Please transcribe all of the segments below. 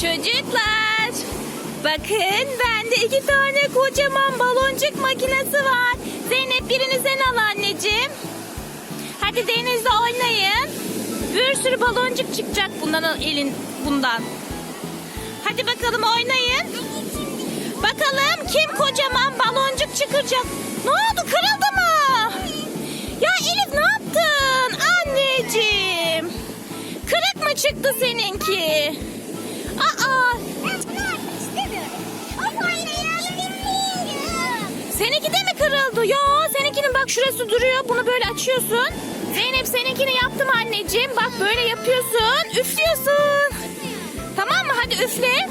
Çocuklar. Bakın bende iki tane kocaman baloncuk makinesi var. Zeynep birini sen al anneciğim. Hadi denizde oynayın. Bir sürü baloncuk çıkacak bundan elin bundan. Hadi bakalım oynayın. Bakalım kim kocaman baloncuk çıkaracak. Ne oldu kırıldı mı? Ya Elif ne yaptın anneciğim? Kırık mı çıktı seninki? Aa seninki de mi kırıldı? Yo seninkinin bak şurası duruyor. Bunu böyle açıyorsun. Zeynep seninkini yaptım anneciğim. Bak böyle yapıyorsun. Üflüyorsun. Tamam mı? Hadi üfle.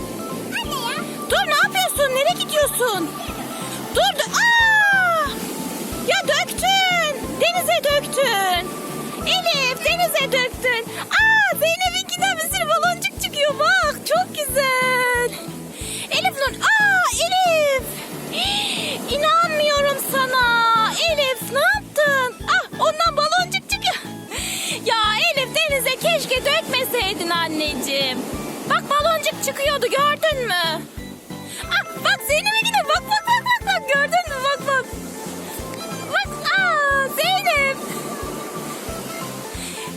Dur ne yapıyorsun? Nereye gidiyorsun? Dur. dur. Aa! Ya döktün. Denize döktün. Elif denize döktün. Anneciğim. Bak baloncuk çıkıyordu gördün mü? Ah bak Zeynep'e gide bak bak bak bak bak gördün mü bak bak. Bak aa Zeynep.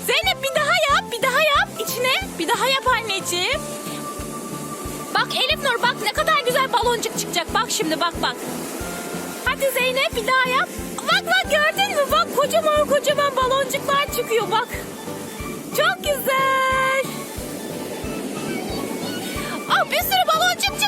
Zeynep bir daha yap bir daha yap içine bir daha yap anneciğim. Bak Elif Nur bak ne kadar güzel baloncuk çıkacak bak şimdi bak bak. Hadi Zeynep bir daha yap. Bak bak gördün mü bak kocaman kocaman baloncuklar çıkıyor bak. Çok güzel. Bir sürü baloncuk